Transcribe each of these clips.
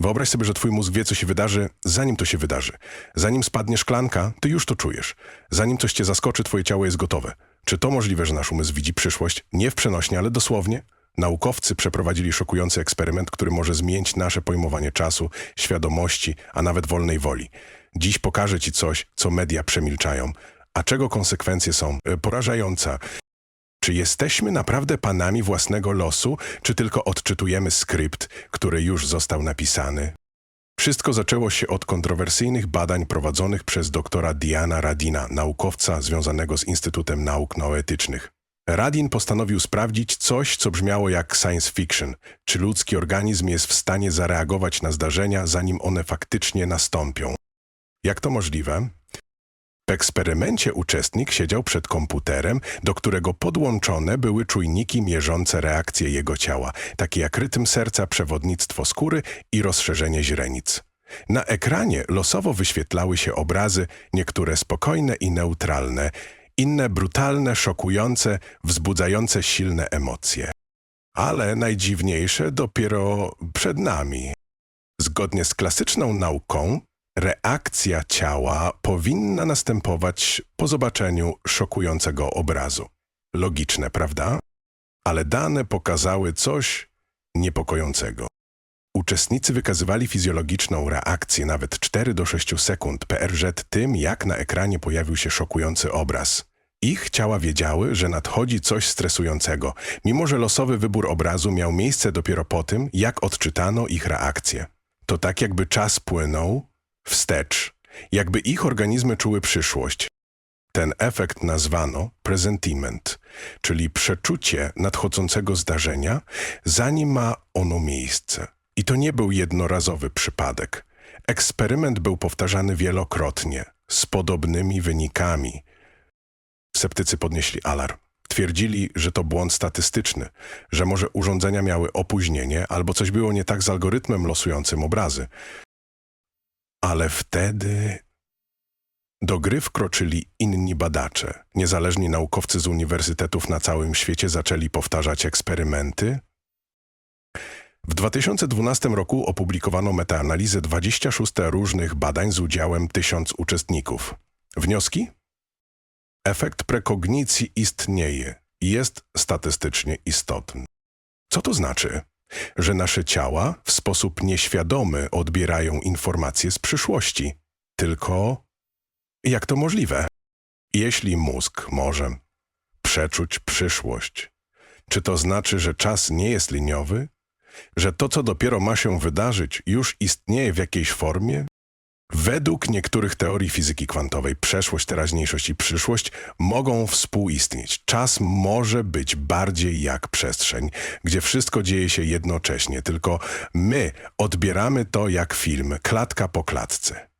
Wyobraź sobie, że twój mózg wie, co się wydarzy, zanim to się wydarzy. Zanim spadnie szklanka, ty już to czujesz. Zanim coś cię zaskoczy, twoje ciało jest gotowe. Czy to możliwe, że nasz umysł widzi przyszłość? Nie w przenośnie, ale dosłownie? Naukowcy przeprowadzili szokujący eksperyment, który może zmienić nasze pojmowanie czasu, świadomości, a nawet wolnej woli. Dziś pokażę ci coś, co media przemilczają, a czego konsekwencje są e, porażające. Czy jesteśmy naprawdę panami własnego losu, czy tylko odczytujemy skrypt, który już został napisany? Wszystko zaczęło się od kontrowersyjnych badań prowadzonych przez doktora Diana Radina, naukowca związanego z Instytutem Nauk Noetycznych. Radin postanowił sprawdzić coś, co brzmiało jak science fiction, czy ludzki organizm jest w stanie zareagować na zdarzenia, zanim one faktycznie nastąpią. Jak to możliwe? W eksperymencie uczestnik siedział przed komputerem, do którego podłączone były czujniki mierzące reakcje jego ciała, takie jak rytm serca, przewodnictwo skóry i rozszerzenie źrenic. Na ekranie losowo wyświetlały się obrazy, niektóre spokojne i neutralne, inne brutalne, szokujące, wzbudzające silne emocje. Ale najdziwniejsze dopiero przed nami. Zgodnie z klasyczną nauką, reakcja ciała powinna następować po zobaczeniu szokującego obrazu. Logiczne, prawda? Ale dane pokazały coś niepokojącego. Uczestnicy wykazywali fizjologiczną reakcję nawet 4 do 6 sekund PRZ tym, jak na ekranie pojawił się szokujący obraz. Ich ciała wiedziały, że nadchodzi coś stresującego, mimo że losowy wybór obrazu miał miejsce dopiero po tym, jak odczytano ich reakcję. To tak jakby czas płynął wstecz, jakby ich organizmy czuły przyszłość. Ten efekt nazwano presentiment, czyli przeczucie nadchodzącego zdarzenia, zanim ma ono miejsce. I to nie był jednorazowy przypadek. Eksperyment był powtarzany wielokrotnie, z podobnymi wynikami. Sceptycy podnieśli alarm. Twierdzili, że to błąd statystyczny, że może urządzenia miały opóźnienie albo coś było nie tak z algorytmem losującym obrazy. Ale wtedy do gry wkroczyli inni badacze. Niezależni naukowcy z uniwersytetów na całym świecie zaczęli powtarzać eksperymenty. W 2012 roku opublikowano metaanalizę 26 różnych badań z udziałem 1000 uczestników. Wnioski? Efekt prekognicji istnieje i jest statystycznie istotny. Co to znaczy? Że nasze ciała w sposób nieświadomy odbierają informacje z przyszłości. Tylko jak to możliwe? Jeśli mózg może przeczuć przyszłość, czy to znaczy, że czas nie jest liniowy? Że to, co dopiero ma się wydarzyć, już istnieje w jakiejś formie? Według niektórych teorii fizyki kwantowej przeszłość, teraźniejszość i przyszłość mogą współistnieć. Czas może być bardziej jak przestrzeń, gdzie wszystko dzieje się jednocześnie, tylko my odbieramy to jak film, klatka po klatce.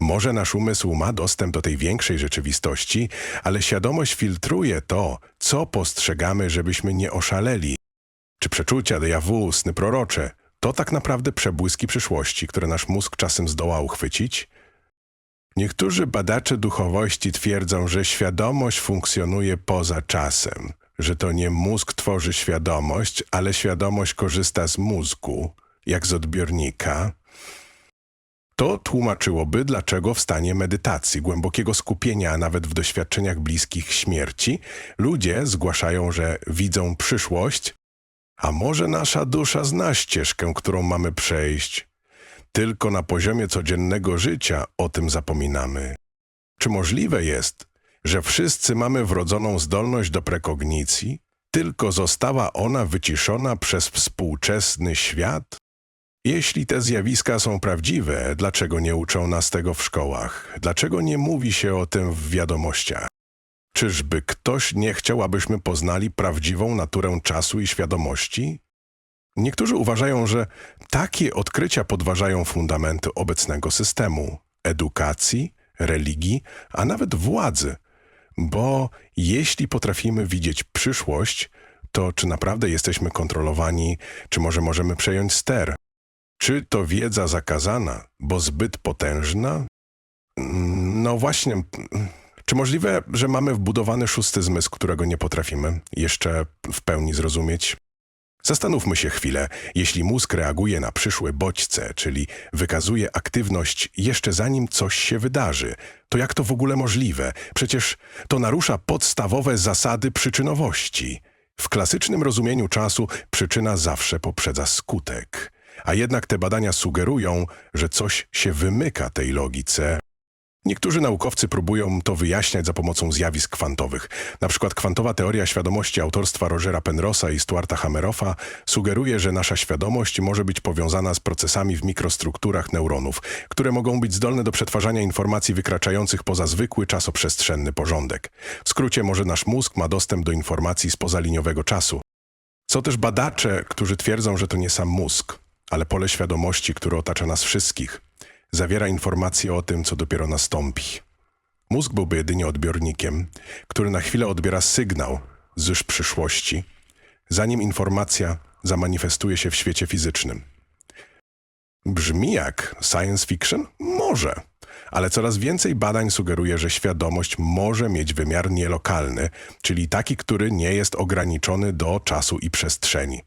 Może nasz umysł ma dostęp do tej większej rzeczywistości, ale świadomość filtruje to, co postrzegamy, żebyśmy nie oszaleli. Czy przeczucia, déjà vu, sny prorocze to tak naprawdę przebłyski przyszłości, które nasz mózg czasem zdoła uchwycić? Niektórzy badacze duchowości twierdzą, że świadomość funkcjonuje poza czasem, że to nie mózg tworzy świadomość, ale świadomość korzysta z mózgu, jak z odbiornika. To tłumaczyłoby, dlaczego w stanie medytacji, głębokiego skupienia, a nawet w doświadczeniach bliskich śmierci, ludzie zgłaszają, że widzą przyszłość, a może nasza dusza zna ścieżkę, którą mamy przejść? Tylko na poziomie codziennego życia o tym zapominamy. Czy możliwe jest, że wszyscy mamy wrodzoną zdolność do prekognicji, tylko została ona wyciszona przez współczesny świat? Jeśli te zjawiska są prawdziwe, dlaczego nie uczą nas tego w szkołach? Dlaczego nie mówi się o tym w wiadomościach? Czyżby ktoś nie chciał, abyśmy poznali prawdziwą naturę czasu i świadomości? Niektórzy uważają, że takie odkrycia podważają fundamenty obecnego systemu edukacji, religii, a nawet władzy. Bo jeśli potrafimy widzieć przyszłość, to czy naprawdę jesteśmy kontrolowani, czy może możemy przejąć ster? Czy to wiedza zakazana, bo zbyt potężna? No właśnie. Czy możliwe, że mamy wbudowany szósty zmysł, którego nie potrafimy jeszcze w pełni zrozumieć? Zastanówmy się chwilę, jeśli mózg reaguje na przyszłe bodźce, czyli wykazuje aktywność jeszcze zanim coś się wydarzy, to jak to w ogóle możliwe? Przecież to narusza podstawowe zasady przyczynowości. W klasycznym rozumieniu czasu przyczyna zawsze poprzedza skutek. A jednak te badania sugerują, że coś się wymyka tej logice. Niektórzy naukowcy próbują to wyjaśniać za pomocą zjawisk kwantowych. Na przykład kwantowa teoria świadomości autorstwa Rogera Penrosa i Stuarta Hammeroffa sugeruje, że nasza świadomość może być powiązana z procesami w mikrostrukturach neuronów, które mogą być zdolne do przetwarzania informacji wykraczających poza zwykły czasoprzestrzenny porządek. W skrócie może nasz mózg ma dostęp do informacji z pozaliniowego czasu. Są też badacze, którzy twierdzą, że to nie sam mózg, ale pole świadomości, które otacza nas wszystkich, zawiera informacje o tym, co dopiero nastąpi. Mózg byłby jedynie odbiornikiem, który na chwilę odbiera sygnał z już przyszłości, zanim informacja zamanifestuje się w świecie fizycznym. Brzmi jak science fiction? Może. Ale coraz więcej badań sugeruje, że świadomość może mieć wymiar nielokalny, czyli taki, który nie jest ograniczony do czasu i przestrzeni.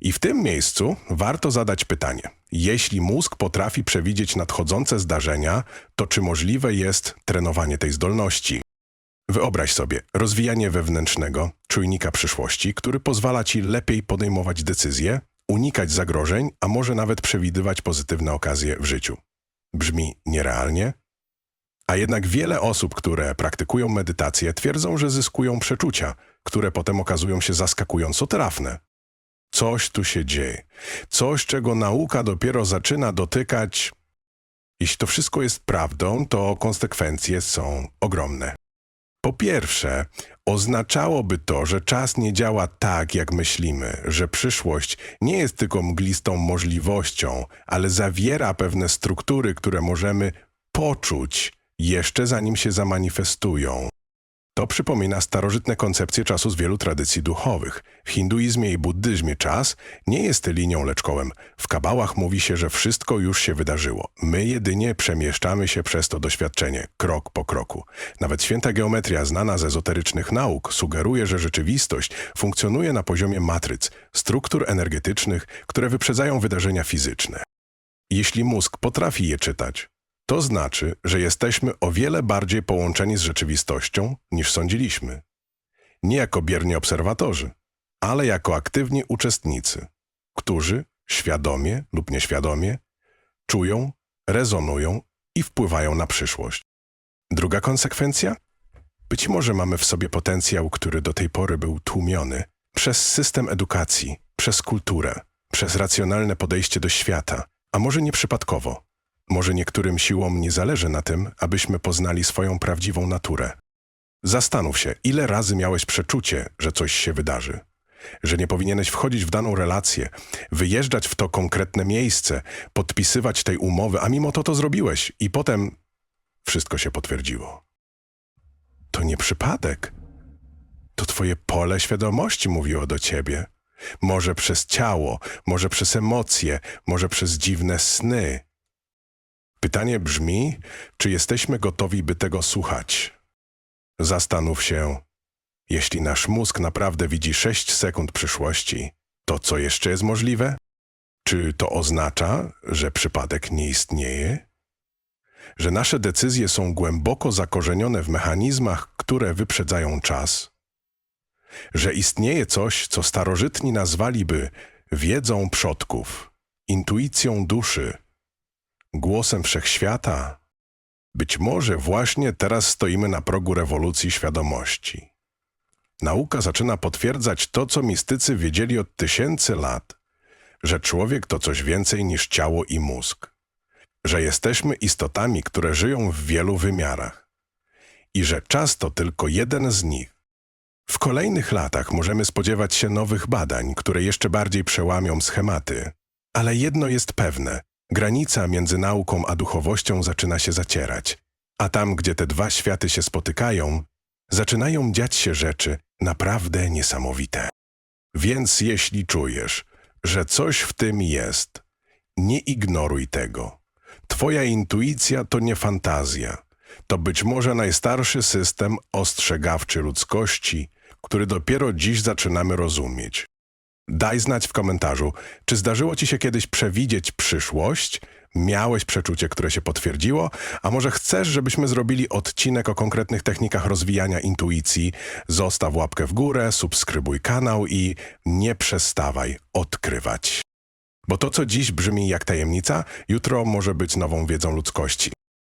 I w tym miejscu warto zadać pytanie: jeśli mózg potrafi przewidzieć nadchodzące zdarzenia, to czy możliwe jest trenowanie tej zdolności? Wyobraź sobie rozwijanie wewnętrznego czujnika przyszłości, który pozwala ci lepiej podejmować decyzje, unikać zagrożeń, a może nawet przewidywać pozytywne okazje w życiu. Brzmi nierealnie? A jednak wiele osób, które praktykują medytację, twierdzą, że zyskują przeczucia, które potem okazują się zaskakująco trafne. Coś tu się dzieje. Coś, czego nauka dopiero zaczyna dotykać. Jeśli to wszystko jest prawdą, to konsekwencje są ogromne. Po pierwsze, oznaczałoby to, że czas nie działa tak, jak myślimy, że przyszłość nie jest tylko mglistą możliwością, ale zawiera pewne struktury, które możemy poczuć jeszcze zanim się zamanifestują. To przypomina starożytne koncepcje czasu z wielu tradycji duchowych. W hinduizmie i buddyzmie czas nie jest linią lecz kołem. W kabałach mówi się, że wszystko już się wydarzyło. My jedynie przemieszczamy się przez to doświadczenie, krok po kroku. Nawet święta geometria znana z ezoterycznych nauk sugeruje, że rzeczywistość funkcjonuje na poziomie matryc, struktur energetycznych, które wyprzedzają wydarzenia fizyczne. Jeśli mózg potrafi je czytać, to znaczy, że jesteśmy o wiele bardziej połączeni z rzeczywistością niż sądziliśmy. Nie jako bierni obserwatorzy, ale jako aktywni uczestnicy, którzy świadomie lub nieświadomie czują, rezonują i wpływają na przyszłość. Druga konsekwencja? Być może mamy w sobie potencjał, który do tej pory był tłumiony przez system edukacji, przez kulturę, przez racjonalne podejście do świata, a może nieprzypadkowo. Może niektórym siłom nie zależy na tym, abyśmy poznali swoją prawdziwą naturę. Zastanów się, ile razy miałeś przeczucie, że coś się wydarzy. Że nie powinieneś wchodzić w daną relację, wyjeżdżać w to konkretne miejsce, podpisywać tej umowy, a mimo to to zrobiłeś i potem wszystko się potwierdziło. To nie przypadek. To twoje pole świadomości mówiło do ciebie. Może przez ciało, może przez emocje, może przez dziwne sny. Pytanie brzmi, czy jesteśmy gotowi, by tego słuchać? Zastanów się, jeśli nasz mózg naprawdę widzi 6 sekund przyszłości, to co jeszcze jest możliwe? Czy to oznacza, że przypadek nie istnieje? Że nasze decyzje są głęboko zakorzenione w mechanizmach, które wyprzedzają czas? Że istnieje coś, co starożytni nazwaliby wiedzą przodków, intuicją duszy, głosem wszechświata. Być może właśnie teraz stoimy na progu rewolucji świadomości. Nauka zaczyna potwierdzać to, co mistycy wiedzieli od tysięcy lat, że człowiek to coś więcej niż ciało i mózg, że jesteśmy istotami, które żyją w wielu wymiarach i że czas to tylko jeden z nich. W kolejnych latach możemy spodziewać się nowych badań, które jeszcze bardziej przełamią schematy, ale jedno jest pewne – Granica między nauką a duchowością zaczyna się zacierać, a tam, gdzie te dwa światy się spotykają, zaczynają dziać się rzeczy naprawdę niesamowite. Więc jeśli czujesz, że coś w tym jest, nie ignoruj tego. Twoja intuicja to nie fantazja. To być może najstarszy system ostrzegawczy ludzkości, który dopiero dziś zaczynamy rozumieć. Daj znać w komentarzu, czy zdarzyło ci się kiedyś przewidzieć przyszłość? Miałeś przeczucie, które się potwierdziło? A może chcesz, żebyśmy zrobili odcinek o konkretnych technikach rozwijania intuicji? Zostaw łapkę w górę, subskrybuj kanał i nie przestawaj odkrywać. Bo to, co dziś brzmi jak tajemnica, jutro może być nową wiedzą ludzkości.